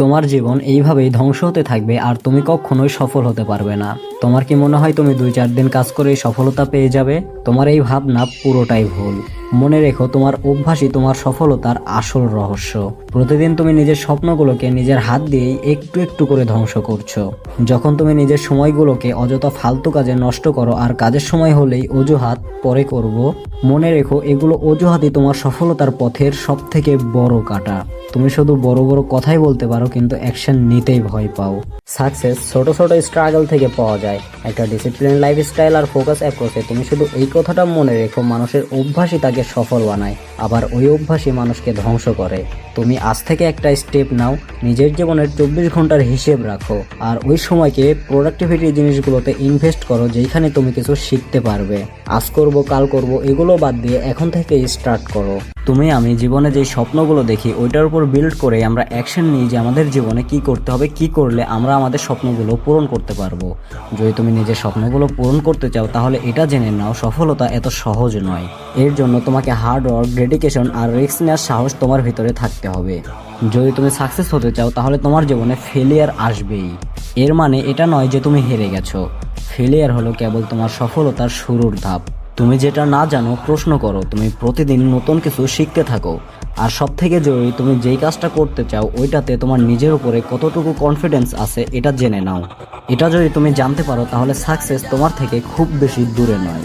তোমার জীবন এইভাবেই ধ্বংস হতে থাকবে আর তুমি কখনোই সফল হতে পারবে না। তোমার কি মনে হয় তুমি দুই চার দিন কাজ করে সফলতা পেয়ে যাবে? তোমার এই ভাবনা পুরোটাই ভুল। মনে রেখো, তোমার অভ্যাসই তোমার সফলতার আসল রহস্য। প্রতিদিন তুমি নিজের স্বপ্নগুলোকে নিজের হাত দিয়েই একটু একটু করে ধ্বংস করছ। যখন তুমি নিজের সময়গুলোকে অযথা ফালতু কাজে নষ্ট করো আর কাজের সময় হলেই অজুহাত পরে করব, মনে রেখো, এগুলো অজুহাতই তোমার সফলতার পথের সব থেকে বড় কাটা। তুমি শুধু বড় বড় কথাই বলতে পারো, কিন্তু অ্যাকশন নিতেই ভয় পাও। সাকসেস ছোট ছোট স্ট্রাগল থেকে পাওয়া যায়। একটা ডিসিপ্লিন লাইফস্টাইল আর ফোকাস অ্যাপ্রোচে তুমি শুধু এই কথাটা মনে রেখো, মানুষের অভ্যাসই তাকে সফল বানায়, আবার ওই অভ্যাসই মানুষকে ধ্বংস করে। তুমি আজ থেকে একটা স্টেপ নাও, নিজের জীবনের চব্বিশ ঘণ্টার হিসেব রাখো, আর ওই সময়কে প্রোডাক্টিভিটি জিনিসগুলোতে ইনভেস্ট করো যেখানে তুমি কিছু শিখতে পারবে। আজ করব, কাল করব, এগুলো বাদ দিয়ে এখন থেকে স্টার্ট করো। তুমি, আমি জীবনে যে স্বপ্নগুলো দেখি, ওইটার উপর বিল্ড করে আমরা অ্যাকশন নিই যে আমাদের জীবনে কি করতে হবে, কি করলে আমরা আমাদের স্বপ্নগুলো পূরণ করতে পারব। যদি তুমি নিজের স্বপ্নগুলো পূরণ করতে চাও, তাহলে এটা জেনে নাও, সফলতা এত সহজ নয়। এর জন্য তোমাকে হার্ড ওয়ার্ক ডেডিকেশন আর রিস্ক নেওয়ার সাহস তোমার ভিতরে থাকতে হবে। যদি তুমি সাকসেস হতে চাও, তাহলে তোমার জীবনে ফেলিয়ার আসবেই। এর মানে এটা নয় যে তুমি হেরে গেছো। ফেলিয়ার হলো কেবল তোমার সফলতার শুরুর ধাপ। তুমি যেটা না জানো, প্রশ্ন করো। তুমি প্রতিদিন নতুন কিছু শিখতে থাকো। আর সব থেকে জরুরি, তুমি যেই কাজটা করতে চাও, ওইটাতে তোমার নিজের উপরে কতটুকু কনফিডেন্স আছে, এটা জেনে নাও। এটা যদি তুমি জানতে পারো, তাহলে সাকসেস তোমার থেকে খুব বেশি দূরে নয়।